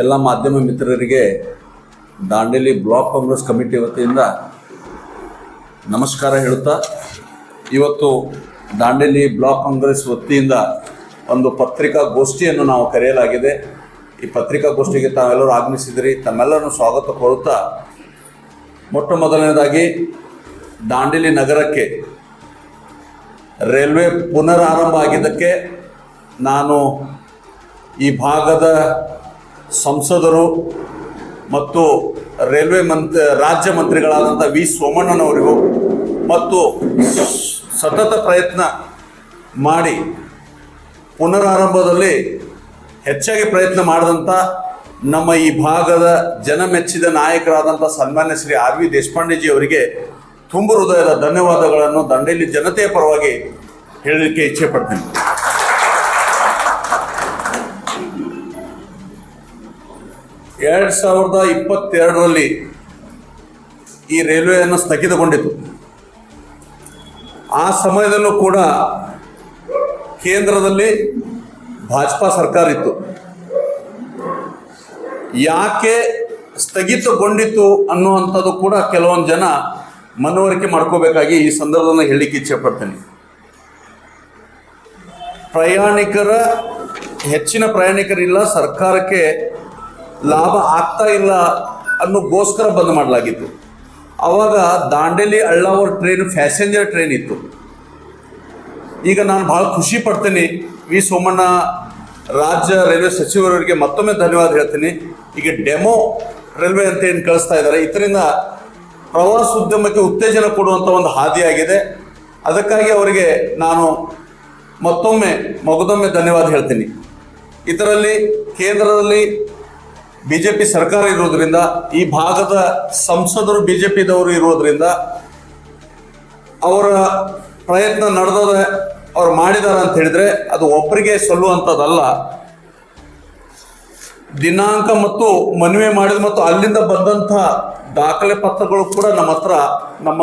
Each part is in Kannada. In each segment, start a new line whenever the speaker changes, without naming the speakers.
ಎಲ್ಲ ಮಾಧ್ಯಮ ಮಿತ್ರರಿಗೆ ದಾಂಡೇಲಿ ಬ್ಲಾಕ್ ಕಾಂಗ್ರೆಸ್ ಕಮಿಟಿ ವತಿಯಿಂದ ನಮಸ್ಕಾರ ಹೇಳುತ್ತಾ, ಇವತ್ತು ದಾಂಡೇಲಿ ಬ್ಲಾಕ್ ಕಾಂಗ್ರೆಸ್ ವತಿಯಿಂದ ಒಂದು ಪತ್ರಿಕಾಗೋಷ್ಠಿಯನ್ನು ನಾವು ಕರೆಯಲಾಗಿದೆ. ಈ ಪತ್ರಿಕಾಗೋಷ್ಠಿಗೆ ತಾವೆಲ್ಲರೂ ಆಗಮಿಸಿದಿರಿ, ತಮ್ಮೆಲ್ಲರನ್ನು ಸ್ವಾಗತ ಕೋರುತ್ತಾ, ಮೊಟ್ಟ ಮೊದಲನೇದಾಗಿ ದಾಂಡೇಲಿ ನಗರಕ್ಕೆ ರೈಲ್ವೆ ಪುನರಾರಂಭ ಆಗಿದ್ದಕ್ಕೆ ನಾನು ಈ ಭಾಗದ ಸಂಸದರು ಮತ್ತು ರೈಲ್ವೆ ಮಂತ್, ರಾಜ್ಯ ಮಂತ್ರಿಗಳಾದಂಥ ವಿ ಸೋಮಣ್ಣನವರಿಗೂ ಮತ್ತು ಸತತ ಪ್ರಯತ್ನ ಮಾಡಿ ಪುನರಾರಂಭದಲ್ಲಿ ಹೆಚ್ಚಾಗಿ ಪ್ರಯತ್ನ ಮಾಡಿದಂಥ ನಮ್ಮ ಈ ಭಾಗದ ಜನಮೆಚ್ಚಿದ ನಾಯಕರಾದಂಥ ಸನ್ಮಾನ್ಯ ಶ್ರೀ ಆರ್ ವಿ ದೇಶಪಾಂಡೆಜಿ ಅವರಿಗೆ ತುಂಬ ಹೃದಯದ ಧನ್ಯವಾದಗಳನ್ನು ದಂಡೇಲಿ ಜನತೆಯ ಪರವಾಗಿ ಹೇಳಲಿಕ್ಕೆ ಇಚ್ಛೆ ಪಡ್ತೇನೆ. ಎರಡು ಸಾವಿರದ ಇಪ್ಪತ್ತೆರಡರಲ್ಲಿ ಈ ರೈಲ್ವೆಯನ್ನು ಸ್ಥಗಿತಗೊಂಡಿತು. ಆ ಸಮಯದಲ್ಲೂ ಕೂಡ ಕೇಂದ್ರದಲ್ಲಿ ಭಾಜಪಾ ಸರ್ಕಾರ ಇತ್ತು. ಯಾಕೆ ಸ್ಥಗಿತಗೊಂಡಿತು ಅನ್ನುವಂಥದ್ದು ಕೂಡ ಕೆಲವೊಂದು ಜನ ಮನವರಿಕೆ ಮಾಡ್ಕೋಬೇಕಾಗಿ ಈ ಸಂದರ್ಭದಲ್ಲಿ ಹೇಳಲಿಕ್ಕೆ ಇಚ್ಛೆ ಪಡ್ತೇನೆ ಪ್ರಯಾಣಿಕರ, ಹೆಚ್ಚಿನ ಪ್ರಯಾಣಿಕರಿಲ್ಲ, ಸರ್ಕಾರಕ್ಕೆ ಲಾಭ ಆಗ್ತಾ ಇಲ್ಲ ಅನ್ನೋಗೋಸ್ಕರ ಬಂದ್ ಮಾಡಲಾಗಿತ್ತು. ಅವಾಗ ದಾಂಡೇಲಿ ಅಳ್ಳಾವರ್ ಟ್ರೈನ್ ಪ್ಯಾಸೆಂಜರ್ ಟ್ರೈನ್ ಇತ್ತು. ಈಗ ನಾನು ಭಾಳ ಖುಷಿ ಪಡ್ತೀನಿ. ವಿ ಸೋಮಣ್ಣ ರಾಜ್ಯ ರೈಲ್ವೆ ಸಚಿವರವರಿಗೆ ಮತ್ತೊಮ್ಮೆ ಧನ್ಯವಾದ ಹೇಳ್ತೀನಿ. ಈಗ ಡೆಮೋ ರೈಲ್ವೆ ಅಂತ ಏನು ಕಳಿಸ್ತಾ ಇದ್ದಾರೆ. ಇದರಿಂದ ಪ್ರವಾಸೋದ್ಯಮಕ್ಕೆ ಉತ್ತೇಜನ ಕೊಡುವಂಥ ಒಂದು ಹಾದಿಯಾಗಿದೆ ಅದಕ್ಕಾಗಿ ಅವರಿಗೆ ನಾನು ಮತ್ತೊಮ್ಮೆ, ಮಗದೊಮ್ಮೆ ಧನ್ಯವಾದ ಹೇಳ್ತೀನಿ. ಇದರಲ್ಲಿ ಕೇಂದ್ರದಲ್ಲಿ ಬಿ ಜೆ ಪಿ ಸರ್ಕಾರ ಇರೋದ್ರಿಂದ, ಈ ಭಾಗದ ಸಂಸದರು ಬಿಜೆಪಿದವರು ಇರೋದ್ರಿಂದ ಅವರ ಪ್ರಯತ್ನ ನಡೆದ ಅವ್ರು ಮಾಡಿದಾರ ಅಂತ ಹೇಳಿದ್ರೆ ಅದು ಒಬ್ಬರಿಗೆ ಸಲ್ಲುವಂಥದ್ದಲ್ಲ. ದಿನಾಂಕ ಮತ್ತು ಮನವಿ ಮಾಡಿದ ಮತ್ತು ಅಲ್ಲಿಂದ ಬಂದಂಥ ದಾಖಲೆ ಪತ್ರಗಳು ಕೂಡ ನಮ್ಮ ಹತ್ರ, ನಮ್ಮ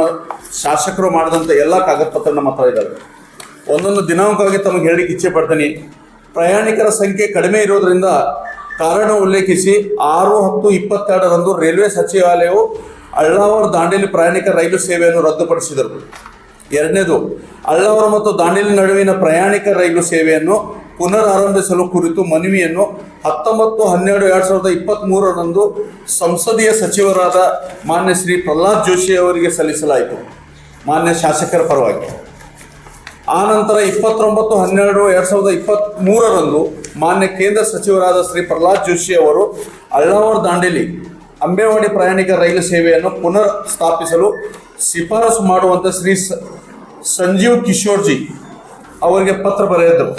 ಶಾಸಕರು ಮಾಡಿದಂಥ ಎಲ್ಲ ಕಾಗದ ಪತ್ರ ನಮ್ಮ ಹತ್ರ ಇದ್ದಾವೆ ಒಂದೊಂದು ದಿನಾಂಕವಾಗಿ ತಮಗೆ ಹೇಳಿಕ್ಕೆ ಇಚ್ಛೆ ಪಡ್ತೀನಿ. ಪ್ರಯಾಣಿಕರ ಸಂಖ್ಯೆ ಕಡಿಮೆ ಇರೋದ್ರಿಂದ ಕಾರಣ ಉಲ್ಲೇಖಿಸಿ ಆರು ಹತ್ತು ಇಪ್ಪತ್ತೆರಡರಂದು ರೈಲ್ವೆ ಸಚಿವಾಲಯವು ಅಳ್ಳಾವರ ದಾಂಡೇಲಿ ಪ್ರಯಾಣಿಕ ರೈಲು ಸೇವೆಯನ್ನು ರದ್ದುಪಡಿಸಿದರು. ಎರಡನೇದು, ಅಳ್ಳಾವರ ಮತ್ತು ದಾಂಡೇಲಿ ನಡುವಿನ ಪ್ರಯಾಣಿಕ ರೈಲು ಸೇವೆಯನ್ನು ಪುನರಾರಂಭಿಸಲು ಕುರಿತು ಮನವಿಯನ್ನು ಹತ್ತೊಂಬತ್ತು ಹನ್ನೆರಡು ಎರಡು ಸಾವಿರದ ಇಪ್ಪತ್ತ್ಮೂರರಂದು ಸಂಸದೀಯ ಸಚಿವರಾದ ಮಾನ್ಯ ಶ್ರೀ ಪ್ರಹ್ಲಾದ್ ಜೋಶಿ ಅವರಿಗೆ ಸಲ್ಲಿಸಲಾಯಿತು. ಮಾನ್ಯ ಶಾಸಕರ ಪರವಾಗಿ. ಆನಂತರ ಇಪ್ಪತ್ತೊಂಬತ್ತು, ಹನ್ನೆರಡು, ಎರಡು ಸಾವಿರದ ಇಪ್ಪತ್ತ್ಮೂರರಂದು ಮಾನ್ಯ ಕೇಂದ್ರ ಸಚಿವರಾದ ಶ್ರೀ ಪ್ರಹ್ಲಾದ್ ಜೋಶಿ ಅವರು ಅಳ್ಳಾವರ್ ದಾಂಡೇಲಿ ಅಂಬೇವಾಡಿ ಪ್ರಯಾಣಿಕ ರೈಲು ಸೇವೆಯನ್ನು ಪುನರ್ ಸ್ಥಾಪಿಸಲು ಶಿಫಾರಸು ಮಾಡುವಂತೆ ಶ್ರೀ ಸಂಜೀವ್ ಕಿಶೋರ್ಜಿ ಅವರಿಗೆ ಪತ್ರ ಬರೆದಿದ್ದರು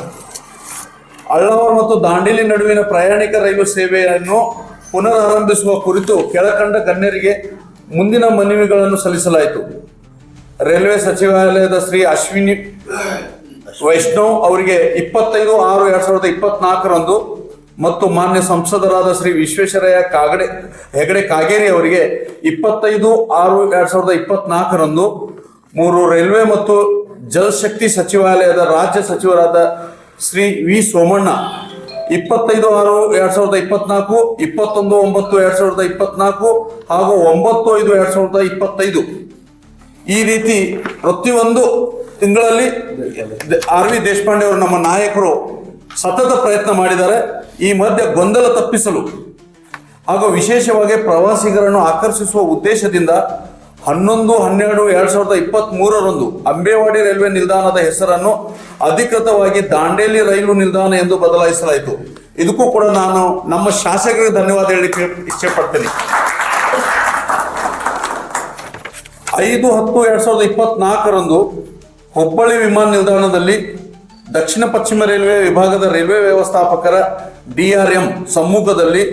ಅಳ್ಳಾವರ್ ಮತ್ತು ದಾಂಡೇಲಿ ನಡುವಿನ ಪ್ರಯಾಣಿಕ ರೈಲು ಸೇವೆಯನ್ನು ಪುನರಾರಂಭಿಸುವ ಕುರಿತು ಕೆಳಕಂಡ ಗಣ್ಯರಿಗೆ ಮುಂದಿನ ಮನವಿಗಳನ್ನು ಸಲ್ಲಿಸಲಾಯಿತು. ರೈಲ್ವೆ ಸಚಿವಾಲಯದ ಶ್ರೀ ಅಶ್ವಿನಿ ವೈಷ್ಣವ್ ಅವರಿಗೆ ಇಪ್ಪತ್ತೈದು, ಆರು, ಎರಡ್ ಸಾವಿರದ ಇಪ್ಪತ್ನಾಲ್ಕರಂದು ಮತ್ತು ಮಾನ್ಯ ಸಂಸದರಾದ ಶ್ರೀ ವಿಶ್ವೇಶ್ವರಯ್ಯ ಕಾಗಡೆ, ಹೆಗಡೆ ಕಾಗೇರಿ ಅವರಿಗೆ ಇಪ್ಪತ್ತೈದು, ಆರು, ಎರಡ್ ಸಾವಿರದ ಇಪ್ಪತ್ನಾಲ್ಕರಂದು ಮೂರು ರೈಲ್ವೆ ಮತ್ತು ಜಲಶಕ್ತಿ ಸಚಿವಾಲಯದ ರಾಜ್ಯ ಸಚಿವರಾದ ಶ್ರೀ ವಿ ಸೋಮಣ್ಣ, ಇಪ್ಪತ್ತೈದು, ಆರು, ಎರಡ್ ಸಾವಿರದ ಇಪ್ಪತ್ನಾಲ್ಕು, ಇಪ್ಪತ್ತೊಂದು, ಒಂಬತ್ತು, ಎರಡ್ ಸಾವಿರದ ಇಪ್ಪತ್ನಾಲ್ಕು ಹಾಗೂ ಒಂಬತ್ತು, ಐದು, ಎರಡ್ ಸಾವಿರದ ಇಪ್ಪತ್ತೈದು. ಈ ರೀತಿ ಪ್ರತಿಯೊಂದು ತಿಂಗಳಲ್ಲಿ ಆರ್ ವಿ ದೇಶಪಾಂಡೆ ಅವರು ನಮ್ಮ ನಾಯಕರು ಸತತ ಪ್ರಯತ್ನ ಮಾಡಿದ್ದಾರೆ. ಈ ಮಧ್ಯೆ ಗೊಂದಲ ತಪ್ಪಿಸಲು ಹಾಗೂ ವಿಶೇಷವಾಗಿ ಪ್ರವಾಸಿಗರನ್ನು ಆಕರ್ಷಿಸುವ ಉದ್ದೇಶದಿಂದ ಹನ್ನೊಂದು, ಹನ್ನೆರಡು, ಎರಡ್ ಸಾವಿರದ ಇಪ್ಪತ್ತ್ ಮೂರರಂದು ಅಂಬೇವಾಡಿ ರೈಲ್ವೆ ನಿಲ್ದಾಣದ ಹೆಸರನ್ನು ಅಧಿಕೃತವಾಗಿ ದಾಂಡೇಲಿ ರೈಲು ನಿಲ್ದಾಣ ಎಂದು ಬದಲಾಯಿಸಲಾಯಿತು. ಇದಕ್ಕೂ ಕೂಡ ನಾನು ನಮ್ಮ ಶಾಸಕರಿಗೆ ಧನ್ಯವಾದ ಹೇಳಲಿಕ್ಕೆ ಇಚ್ಛೆ ಪಡ್ತೇನೆ ಐದು, ಹತ್ತು, ಎರಡ್ ಸಾವಿರದ ಇಪ್ಪತ್ನಾಲ್ಕರಂದು ಹುಬ್ಬಳ್ಳಿ ವಿಮಾನ ನಿಲ್ದಾಣದಲ್ಲಿ ದಕ್ಷಿಣ ಪಶ್ಚಿಮ ರೈಲ್ವೆ ವಿಭಾಗದ ರೈಲ್ವೆ ವ್ಯವಸ್ಥಾಪಕರ ಡಿಆರ್ಎಂ ಸಮ್ಮುಖದಲ್ಲಿ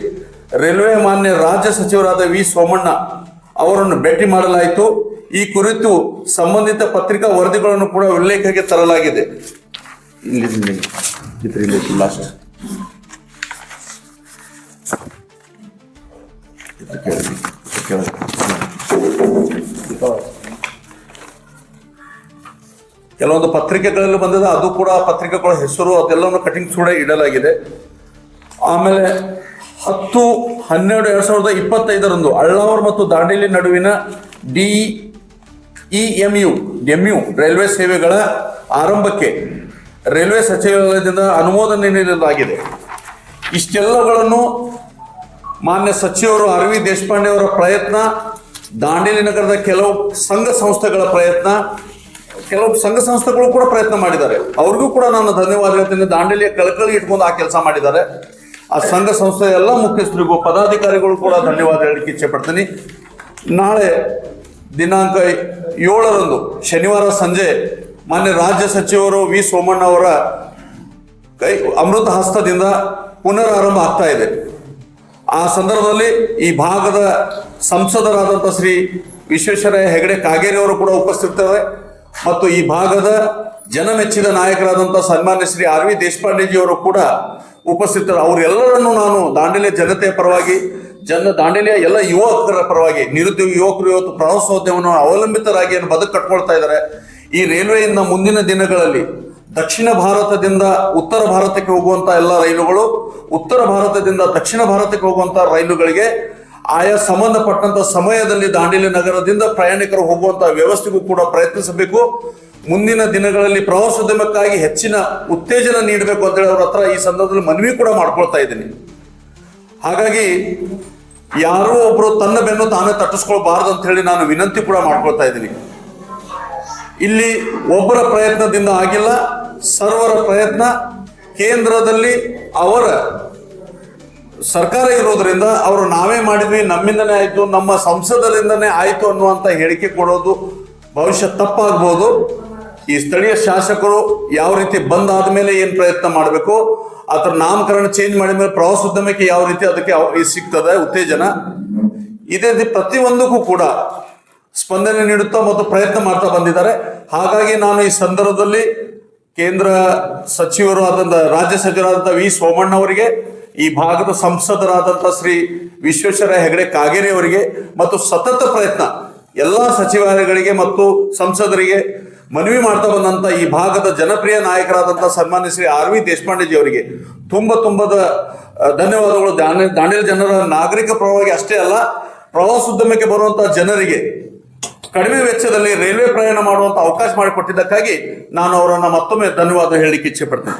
ರೈಲ್ವೆ ಮಾನ್ಯ ರಾಜ್ಯ ಸಚಿವರಾದ ವಿ ಸೋಮಣ್ಣ ಅವರನ್ನು ಭೇಟಿ ಮಾಡಲಾಯಿತು. ಈ ಕುರಿತು ಸಂಬಂಧಿತ ಪತ್ರಿಕಾ ವರದಿಗಳನ್ನು ಕೂಡ ಉಲ್ಲೇಖಕ್ಕೆ ತರಲಾಗಿದೆ. ಇಲ್ಲಿ ಕೆಲವೊಂದು ಪತ್ರಿಕೆಗಳಲ್ಲಿ ಬಂದಿದೆ, ಅದು ಕೂಡ ಪತ್ರಿಕೆಗಳ ಹೆಸರು, ಅದೆಲ್ಲವನ್ನು ಕಟಿಂಗ್ ಕೂಡ ಇಡಲಾಗಿದೆ. ಆಮೇಲೆ ಹತ್ತು, ಹನ್ನೆರಡು, ಎರಡು ಸಾವಿರದ ಇಪ್ಪತ್ತೈದರಂದು ಅಳ್ಳಾವರ್ ಮತ್ತು ದಾಂಡೇಲಿ ನಡುವಿನ D E M U M U railway ಸೇವೆಗಳ ಆರಂಭಕ್ಕೆ ರೈಲ್ವೆ ಸಚಿವಾಲಯದಿಂದ ಅನುಮೋದನೆ ನೀಡಲಾಗಿದೆ. ಇಷ್ಟೆಲ್ಲಗಳನ್ನು ಮಾನ್ಯ ಸಚಿವರು ಅರವಿಂದ್ ದೇಶಪಾಂಡೆ ಅವರ ಪ್ರಯತ್ನ, ದಾಂಡೇಲಿ ನಗರದ ಕೆಲವು ಸಂಘ ಸಂಸ್ಥೆಗಳ ಪ್ರಯತ್ನ ಕೆಲವು ಸಂಘ ಸಂಸ್ಥೆಗಳು ಕೂಡ ಪ್ರಯತ್ನ ಮಾಡಿದ್ದಾರೆ. ಅವ್ರಿಗೂ ಕೂಡ ನಾನು ಧನ್ಯವಾದ ಹೇಳ್ತೀನಿ. ದಾಂಡೇಲಿಯ ಕಳಕಳಿ ಇಟ್ಕೊಂಡು ಆ ಕೆಲಸ ಮಾಡಿದ್ದಾರೆ. ಆ ಸಂಘ ಸಂಸ್ಥೆಯ ಎಲ್ಲ ಮುಖ್ಯಸ್ಥರಿಗೂ, ಪದಾಧಿಕಾರಿಗಳು ಕೂಡ ಧನ್ಯವಾದ ಹೇಳಲಿಕ್ಕೆ ಇಚ್ಛೆ ಪಡ್ತೀನಿ. ನಾಳೆ ದಿನಾಂಕ ಏಳರಂದು, ಶನಿವಾರ ಸಂಜೆ, ಮಾನ್ಯ ರಾಜ್ಯ ಸಚಿವರು ವಿ ಸೋಮಣ್ಣ ಅವರ ಕೈ, ಅಮೃತ ಹಸ್ತದಿಂದ ಪುನರಾರಂಭ ಆಗ್ತಾ ಇದೆ. ಆ ಸಂದರ್ಭದಲ್ಲಿ ಈ ಭಾಗದ ಸಂಸದರಾದಂಥ ಶ್ರೀ ವಿಶ್ವೇಶ್ವರಯ್ಯ ಹೆಗಡೆ ಕಾಗೇರಿ ಅವರು ಕೂಡ ಉಪಸ್ಥಿತರಿದ್ದಾರೆ. ಮತ್ತು ಈ ಭಾಗದ ಜನಮೆಚ್ಚಿದ ನಾಯಕರಾದಂಥ ಸನ್ಮಾನ್ಯ ಶ್ರೀ ಆರ್ ವಿ ದೇಶಪಾಂಡೆಜಿಯವರು ಕೂಡ ಉಪಸ್ಥಿತರು. ಅವರೆಲ್ಲರನ್ನು ನಾನು ದಾಂಡೇಲಿಯ ಜನತೆಯ ಪರವಾಗಿ, ಜನ ದಾಂಡೇಲಿಯ ಎಲ್ಲ ಯುವಕರ ಪರವಾಗಿ, ನಿರುದ್ಯೋಗ ಯುವಕರು ಇವತ್ತು ಪ್ರವಾಸೋದ್ಯಮವನ್ನು ಅವಲಂಬಿತರಾಗಿ ಏನು ಬದುಕು ಕಟ್ಕೊಳ್ತಾ ಇದ್ದಾರೆ. ಈ ರೈಲ್ವೆಯಿಂದ ಮುಂದಿನ ದಿನಗಳಲ್ಲಿ ದಕ್ಷಿಣ ಭಾರತದಿಂದ ಉತ್ತರ ಭಾರತಕ್ಕೆ ಹೋಗುವಂತ ಎಲ್ಲ ರೈಲುಗಳು, ಉತ್ತರ ಭಾರತದಿಂದ ದಕ್ಷಿಣ ಭಾರತಕ್ಕೆ ಹೋಗುವಂತ ರೈಲುಗಳಿಗೆ ಆಯಾ ಸಂಬಂಧಪಟ್ಟಂತ ಸಮಯದಲ್ಲಿ ದಾಂಡೇಲಿ ನಗರದಿಂದ ಪ್ರಯಾಣಿಕರು ಹೋಗುವಂತ ವ್ಯವಸ್ಥೆಗೂ ಕೂಡ ಪ್ರಯತ್ನಿಸಬೇಕು. ಮುಂದಿನ ದಿನಗಳಲ್ಲಿ ಪ್ರವಾಸೋದ್ಯಮಕ್ಕಾಗಿ ಹೆಚ್ಚಿನ ಉತ್ತೇಜನ ನೀಡಬೇಕು ಅಂತ ಹೇಳಿ ಅವ್ರ ಹತ್ರ ಈ ಸಂದರ್ಭದಲ್ಲಿ ಮನವಿ ಕೂಡ ಮಾಡ್ಕೊಳ್ತಾ ಇದ್ದೀನಿ. ಹಾಗಾಗಿ ಯಾರೋ ಒಬ್ರು ತನ್ನ ಬೆನ್ನು ತಾನೇ ತಟ್ಟಿಸ್ಕೊಳ್ಬಾರ್ದು ಅಂತ ಹೇಳಿ ನಾನು ವಿನಂತಿ ಕೂಡ ಮಾಡ್ಕೊಳ್ತಾ ಇದ್ದೀನಿ. ಇಲ್ಲಿ ಒಬ್ಬರ ಪ್ರಯತ್ನದಿಂದ ಆಗಿಲ್ಲ, ಸರ್ವರ ಪ್ರಯತ್ನ ಕೇಂದ್ರದಲ್ಲಿ ಅವರ ಸರ್ಕಾರ ಇರೋದ್ರಿಂದ ಅವರು ನಾವೇ ಮಾಡಿದ್ವಿ, ನಮ್ಮಿಂದನೇ ಆಯ್ತು, ನಮ್ಮ ಸಂಸದರಿಂದನೇ ಆಯ್ತು ಅನ್ನುವಂತ ಹೇಳಿಕೆ ಕೊಡೋದು ಭವಿಷ್ಯ ತಪ್ಪಾಗ್ಬೋದು. ಈ ಸ್ಥಳೀಯ ಶಾಸಕರು ಯಾವ ರೀತಿ ಬಂದ್ ಆದ್ಮೇಲೆ ಏನ್ ಪ್ರಯತ್ನ ಮಾಡಬೇಕು ಅದರ ನಾಮಕರಣ ಚೇಂಜ್ ಮಾಡಿದ ಮೇಲೆ ಪ್ರವಾಸೋದ್ಯಮಕ್ಕೆ ಯಾವ ರೀತಿ ಅದಕ್ಕೆ ಸಿಗ್ತದೆ, ಉತ್ತೇಜನ? ಇದೇ ರೀತಿ ಪ್ರತಿಯೊಂದಕ್ಕೂ ಕೂಡ ಸ್ಪಂದನೆ ನೀಡುತ್ತಾ ಮತ್ತು ಪ್ರಯತ್ನ ಮಾಡ್ತಾ ಬಂದಿದ್ದಾರೆ. ಹಾಗಾಗಿ ನಾನು ಈ ಸಂದರ್ಭದಲ್ಲಿ ಕೇಂದ್ರ ಸಚಿವರು ಆದಂತ, ರಾಜ್ಯ ಸಚಿವರಾದಂಥ ವಿ ಸೋಮಣ್ಣ ಅವರಿಗೆ ಈ ಭಾಗದ ಸಂಸದರಾದಂಥ ಶ್ರೀ ವಿಶ್ವೇಶ್ವರ ಹೆಗಡೆ ಕಾಗೇರಿ ಅವರಿಗೆ ಮತ್ತು ಸತತ ಪ್ರಯತ್ನ ಎಲ್ಲ ಸಚಿವಾಲಯಗಳಿಗೆ ಮತ್ತು ಸಂಸದರಿಗೆ ಮನವಿ ಮಾಡ್ತಾ ಬಂದಂತ ಈ ಭಾಗದ ಜನಪ್ರಿಯ ನಾಯಕರಾದಂಥ ಸನ್ಮಾನ್ಯ ಶ್ರೀ ಆರ್ ವಿ ದೇಶಪಾಂಡೆಜಿ ಅವರಿಗೆ ತುಂಬ ತುಂಬದ ಧನ್ಯವಾದಗಳು. ದಾಂಡೇ ದಾಂಡೇಲಿ ಜನರ ನಾಗರಿಕ ಪರವಾಗಿ ಅಷ್ಟೇ ಅಲ್ಲ ಪ್ರವಾಸೋದ್ಯಮಕ್ಕೆ ಬರುವಂತಹ ಜನರಿಗೆ ಕಡಿಮೆ ವೆಚ್ಚದಲ್ಲಿ ರೈಲ್ವೆ ಪ್ರಯಾಣ ಮಾಡುವಂತ ಅವಕಾಶ ಮಾಡಿಕೊಟ್ಟಿದ್ದಕ್ಕಾಗಿ ನಾನು ಅವರನ್ನ ಮತ್ತೊಮ್ಮೆ ಧನ್ಯವಾದ ಹೇಳಲಿಕ್ಕೆ ಇಚ್ಛೆ ಪಡ್ತೇನೆ.